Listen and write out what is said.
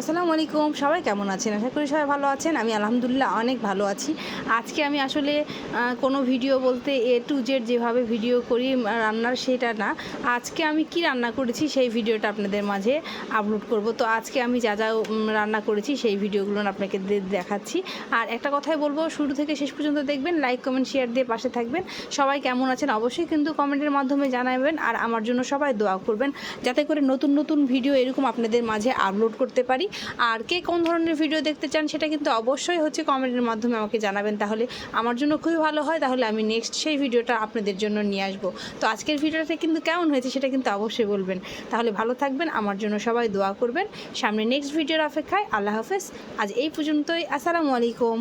আসসালামু আলাইকুম, সবাই কেমন আছেন? আশা করি সবাই ভালো আছেন। আমি আলহামদুলিল্লাহ অনেক ভালো আছি। আজকে আমি আসলে কোনো ভিডিও বলতে এ টু জেড যেভাবে ভিডিও করি রান্নার সেটা না। আজকে আমি কি রান্না করেছি সেই ভিডিওটা আপনাদের মাঝে আপলোড করব। তো আজকে আমি যা যা রান্না করেছি সেই ভিডিওগুলো আপনাকে দেখাচ্ছি। আর একটা কথাই বলব, শুরু থেকে শেষ পর্যন্ত দেখবেন, লাইক, কমেন্ট, শেয়ার দিয়ে পাশে থাকবেন। সবাই কেমন আছেন অবশ্যই কিন্তু কমেন্টের মাধ্যমে জানাবেন আর আমার জন্য সবাই দোয়া করবেন, যাতে করে নতুন নতুন ভিডিও এরকম আপনাদের মাঝে আপলোড করতে পারি। আর কে কোন ধরনের ভিডিও দেখতে চান সেটা কিন্তু অবশ্যই হচ্ছে কমেন্টের মাধ্যমে আমাকে জানাবেন। তাহলে আমার জন্য খুবই ভালো হয়, তাহলে আমি নেক্সট সেই ভিডিওটা আপনাদের জন্য নিয়ে আসব। তো আজকের ভিডিওটা কিন্তু কেমন হয়েছে সেটা কিন্তু অবশ্যই বলবেন। তাহলে ভালো থাকবেন, আমার জন্য সবাই দোয়া করবেন। সামনে নেক্সট ভিডিওর অপেক্ষায় আল্লাহ হাফেজ। আজ এই পর্যন্তই, আসসালামু আলাইকুম।